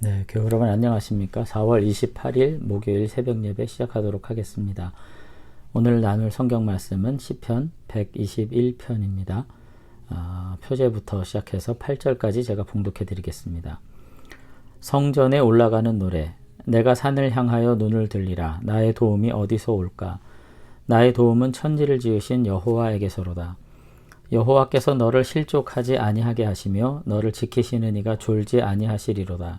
네, 교회 여러분 안녕하십니까? 4월 28일 목요일 새벽 예배 시작하도록 하겠습니다. 오늘 나눌 성경 말씀은 시편 121편입니다. 아, 표제부터 시작해서 8절까지 제가 봉독해 드리겠습니다. 성전에 올라가는 노래 내가 산을 향하여 눈을 들리라 나의 도움이 어디서 올까 나의 도움은 천지를 지으신 여호와에게서로다. 여호와께서 너를 실족하지 아니하게 하시며 너를 지키시는 이가 졸지 아니하시리로다.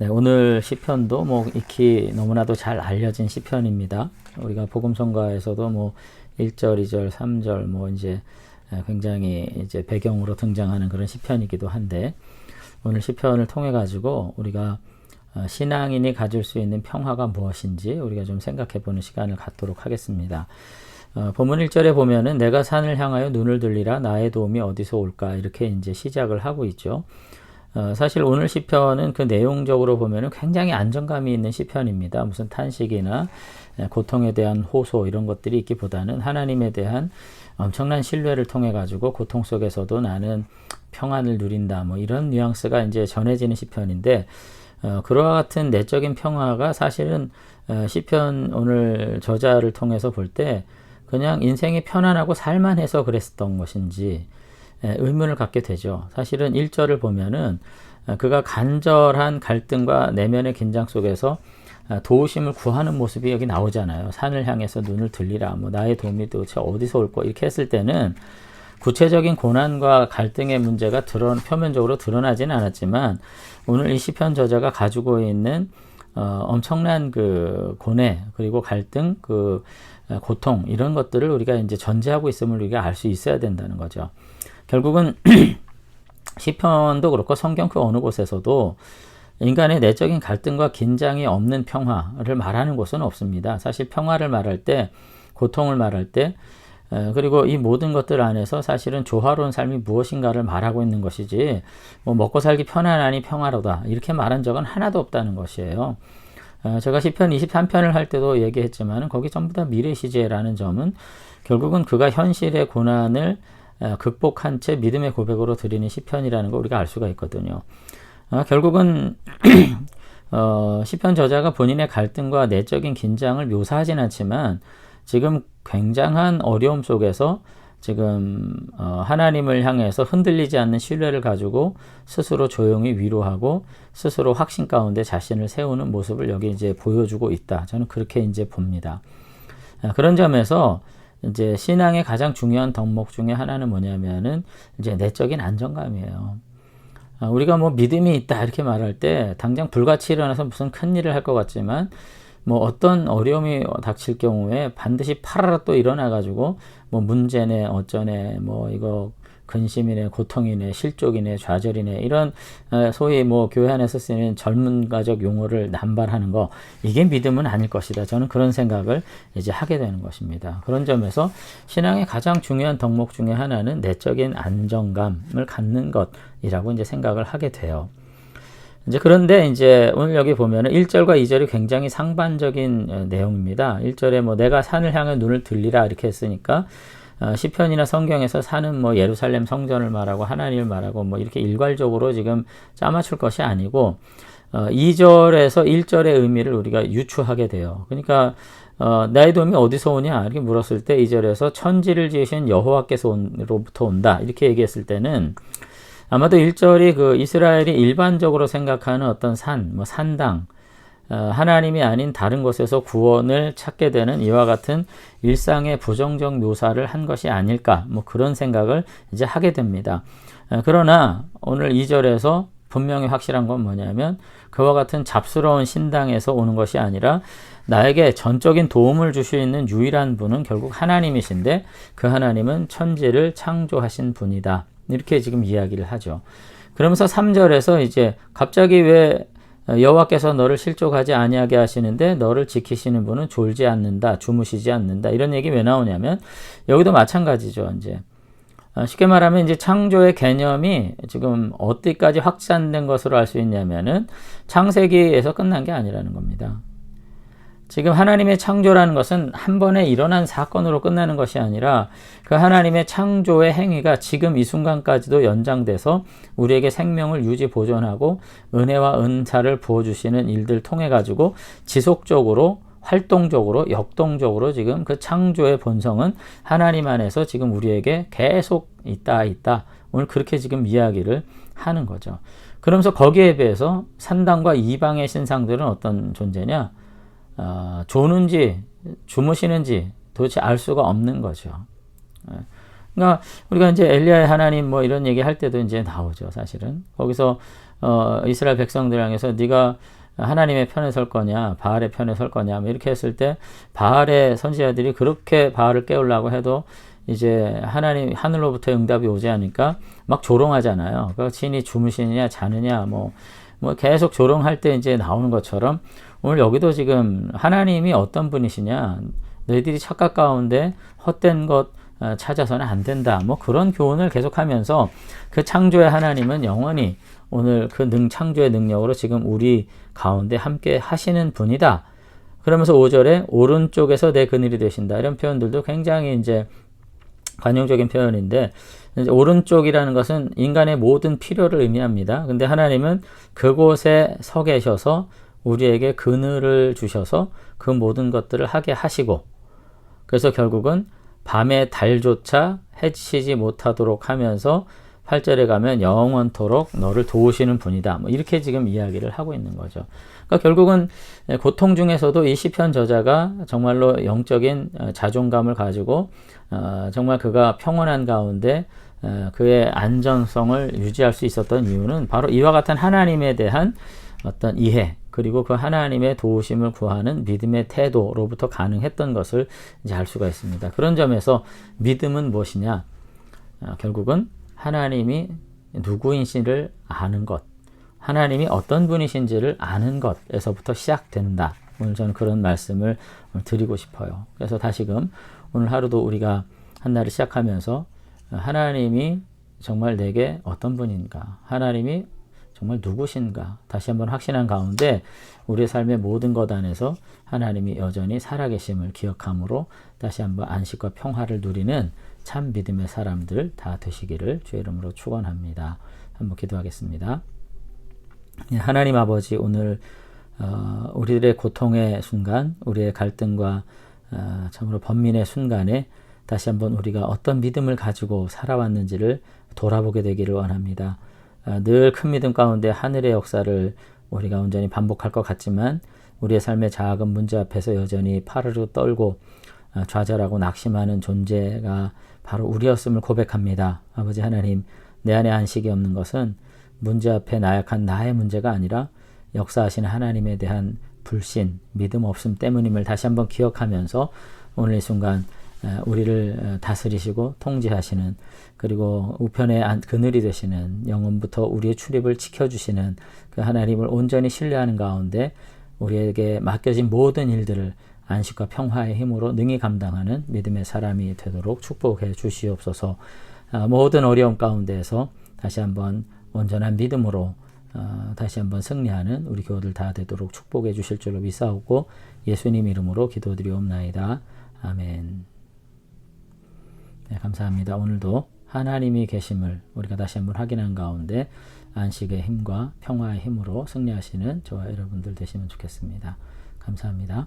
네, 오늘 시편도 뭐 익히 너무나도 잘 알려진 시편입니다. 우리가 복음성가에서도 뭐 1절, 2절, 3절 뭐 이제 굉장히 이제 배경으로 등장하는 그런 시편이기도 한데 오늘 시편을 통해 가지고 우리가 신앙인이 가질 수 있는 평화가 무엇인지 우리가 좀 생각해 보는 시간을 갖도록 하겠습니다. 어, 본문 1절에 보면은 내가 산을 향하여 눈을 들리라 나의 도움이 어디서 올까 이렇게 이제 시작을 하고 있죠. 어, 사실 오늘 시편은 그 내용적으로 보면은 굉장히 안정감이 있는 시편입니다. 무슨 탄식이나 고통에 대한 호소 이런 것들이 있기보다는 하나님에 대한 엄청난 신뢰를 통해 가지고 고통 속에서도 나는 평안을 누린다 뭐 이런 뉘앙스가 이제 전해지는 시편인데 어, 그와 같은 내적인 평화가 사실은 어, 시편 오늘 저자를 통해서 볼 때 그냥 인생이 편안하고 살만해서 그랬었던 것인지 예, 의문을 갖게 되죠. 사실은 1절을 보면은 어, 그가 간절한 갈등과 내면의 긴장 속에서 어, 도우심을 구하는 모습이 여기 나오잖아요. 산을 향해서 눈을 들리라. 뭐 나의 도움이 도대체 어디서 올 거? 이렇게 했을 때는 구체적인 고난과 갈등의 문제가 드러, 표면적으로 드러나지는 않았지만 오늘 이 시편 저자가 가지고 있는 어, 엄청난 그 고뇌 그리고 갈등 그 고통 이런 것들을 우리가 이제 전제하고 있음을 우리가 알 수 있어야 된다는 거죠. 결국은 시편도 그렇고 성경 그 어느 곳에서도 인간의 내적인 갈등과 긴장이 없는 평화를 말하는 곳은 없습니다. 사실 평화를 말할 때, 고통을 말할 때, 그리고 이 모든 것들 안에서 사실은 조화로운 삶이 무엇인가를 말하고 있는 것이지, 뭐 먹고 살기 편안하니 평화로다. 이렇게 말한 적은 하나도 없다는 것이에요. 제가 시편 23편을 할 때도 얘기했지만 거기 전부 다 미래 시제라는 점은 결국은 그가 현실의 고난을 극복한 채 믿음의 고백으로 드리는 시편이라는 거 우리가 알 수가 있거든요. 어, 결국은 어, 시편 저자가 본인의 갈등과 내적인 긴장을 묘사하진 않지만 지금 굉장한 어려움 속에서 지금 어, 하나님을 향해서 흔들리지 않는 신뢰를 가지고 스스로 조용히 위로하고 스스로 확신 가운데 자신을 세우는 모습을 여기 이제 보여주고 있다. 저는 그렇게 이제 봅니다. 그런 점에서 이제 신앙의 가장 중요한 덕목 중에 하나는 뭐냐면은 이제 내적인 안정감이에요. 아, 우리가 뭐 믿음이 있다 이렇게 말할 때 당장 불같이 일어나서 무슨 큰 일을 할 것 같지만 뭐 어떤 어려움이 닥칠 경우에 반드시 파라라 또 일어나 가지고 뭐 문제네 어쩌네 뭐 이거 근심이네, 고통이네, 실족이네, 좌절이네 이런 어, 소위 뭐 교회 안에서 쓰는 젊은가적 용어를 남발하는 거 이게 믿음은 아닐 것이다. 저는 그런 생각을 이제 하게 되는 것입니다. 그런 점에서 신앙의 가장 중요한 덕목 중에 하나는 내적인 안정감을 갖는 것이라고 이제 생각을 하게 돼요. 이제 그런데 이제 오늘 여기 보면은 1절과 2절이 굉장히 상반적인 어, 내용입니다. 1절에 뭐 내가 산을 향해 눈을 들리라 이렇게 했으니까 어, 시편이나 성경에서 사는 뭐 예루살렘 성전을 말하고 하나님을 말하고 뭐 이렇게 일괄적으로 지금 짜맞출 것이 아니고 어, 2절에서 1절의 의미를 우리가 유추하게 돼요. 그러니까 어, 나의 도움이 어디서 오냐 이렇게 물었을 때 2절에서 천지를 지으신 여호와께서로부터 온다 이렇게 얘기했을 때는 아마도 1절이 그 이스라엘이 일반적으로 생각하는 어떤 산, 뭐 산당, 어, 하나님이 아닌 다른 곳에서 구원을 찾게 되는 이와 같은 일상의 부정적 묘사를 한 것이 아닐까 뭐 그런 생각을 이제 하게 됩니다. 어, 그러나 오늘 2절에서 분명히 확실한 건 뭐냐면 그와 같은 잡스러운 신당에서 오는 것이 아니라 나에게 전적인 도움을 줄수 있는 유일한 분은 결국 하나님이신데 그 하나님은 천지를 창조하신 분이다. 이렇게 지금 이야기를 하죠. 그러면서 3절에서 이제 갑자기 왜 어, 여호와께서 너를 실족하지 아니하게 하시는데 너를 지키시는 분은 졸지 않는다, 주무시지 않는다. 이런 얘기 왜 나오냐면 여기도 마찬가지죠. 이제 어, 쉽게 말하면 이제 창조의 개념이 지금 어디까지 확산된 것으로 알 수 있냐면은 창세기에서 끝난 게 아니라는 겁니다. 지금 하나님의 창조라는 것은 한 번에 일어난 사건으로 끝나는 것이 아니라 그 하나님의 창조의 행위가 지금 이 순간까지도 연장돼서 우리에게 생명을 유지 보존하고 은혜와 은사를 부어 주시는 일들 통해 가지고 지속적으로 활동적으로 역동적으로 지금 그 창조의 본성은 하나님 안에서 지금 우리에게 계속 있다 있다 오늘 그렇게 지금 이야기를 하는 거죠. 그러면서 거기에 비해서 산당과 이방의 신상들은 어떤 존재냐? 어, 조는지 주무시는지 도대체 알 수가 없는 거죠. 예. 그러니까 우리가 이제 엘리야의 하나님 뭐 이런 얘기 할 때도 이제 나오죠, 사실은. 거기서 어, 이스라엘 백성들 향해서 네가 하나님의 편에 설 거냐, 바알의 편에 설 거냐, 뭐 이렇게 했을 때 바알의 선지자들이 그렇게 바알을 깨우려고 해도 이제 하나님 하늘로부터 응답이 오지 않으니까 막 조롱하잖아요. 그 신이 주무시느냐, 자느냐, 뭐, 뭐 계속 조롱할 때 이제 나오는 것처럼 오늘 여기도 지금 하나님이 어떤 분이시냐, 너희들이 착각 가운데 헛된 것 어, 찾아서는 안 된다. 뭐 그런 교훈을 계속하면서 그 창조의 하나님은 영원히 오늘 그 능 창조의 능력으로 지금 우리 가운데 함께 하시는 분이다. 그러면서 5절에 오른쪽에서 내 그늘이 되신다. 이런 표현들도 굉장히 이제 관용적인 표현인데 오른쪽이라는 것은 인간의 모든 필요를 의미합니다. 근데 하나님은 그곳에 서 계셔서 우리에게 그늘을 주셔서 그 모든 것들을 하게 하시고 그래서 결국은 밤에 달조차 해치지 못하도록 하면서 8절에 가면 영원토록 너를 도우시는 분이다. 뭐 이렇게 지금 이야기를 하고 있는 거죠. 그러니까 결국은 고통 중에서도 이 시편 저자가 정말로 영적인 어, 자존감을 가지고 어, 정말 그가 평온한 가운데 어, 그의 안전성을 유지할 수 있었던 이유는 바로 이와 같은 하나님에 대한 어떤 이해 그리고 그 하나님의 도우심을 구하는 믿음의 태도로부터 가능했던 것을 이제 알 수가 있습니다. 그런 점에서 믿음은 무엇이냐? 결국은 하나님이 누구인지를 아는 것, 하나님이 어떤 분이신지를 아는 것에서부터 시작된다. 오늘 저는 그런 말씀을 드리고 싶어요. 그래서 다시금 오늘 하루도 우리가 한 날을 시작하면서 하나님이 정말 내게 어떤 분인가, 하나님이 정말 누구신가 다시 한번 확신한 가운데 우리의 삶의 모든 것 안에서 하나님이 여전히 살아계심을 기억함으로 다시 한번 안식과 평화를 누리는 참 믿음의 사람들 다 되시기를 주의 이름으로 축원합니다. 한번 기도하겠습니다. 예, 하나님 아버지 오늘 어, 우리들의 고통의 순간, 우리의 갈등과 어, 참으로 번민의 순간에 다시 한번 우리가 어떤 믿음을 가지고 살아왔는지를 돌아보게 되기를 원합니다. 어, 늘큰 믿음 가운데 하늘의 역사를 우리가 온전히 반복할 것 같지만 우리의 삶의 작은 문제 앞에서 여전히 파르르 떨고 어, 좌절하고 낙심하는 존재가 바로 우리였음을 고백합니다. 아버지 하나님, 내 안에 안식이 없는 것은 문제 앞에 나약한 나의 문제가 아니라 역사하시는 하나님에 대한 불신, 믿음 없음 때문임을 다시 한번 기억하면서 오늘 이 순간 어, 우리를 어, 다스리시고 통제하시는 그리고 우편의 그늘이 되시는 영혼부터 우리의 출입을 지켜주시는 그 하나님을 온전히 신뢰하는 가운데 우리에게 맡겨진 모든 일들을 안식과 평화의 힘으로 능히 감당하는 믿음의 사람이 되도록 축복해 주시옵소서. 아, 모든 어려움 가운데에서 다시 한번 온전한 믿음으로 어, 다시 한번 승리하는 우리 교우들 다 되도록 축복해 주실 줄로 믿사오고 예수님 이름으로 기도드리옵나이다. 아멘. 네, 감사합니다. 오늘도 하나님이 계심을 우리가 다시 한번 확인한 가운데 안식의 힘과 평화의 힘으로 승리하시는 저와 여러분들 되시면 좋겠습니다. 감사합니다.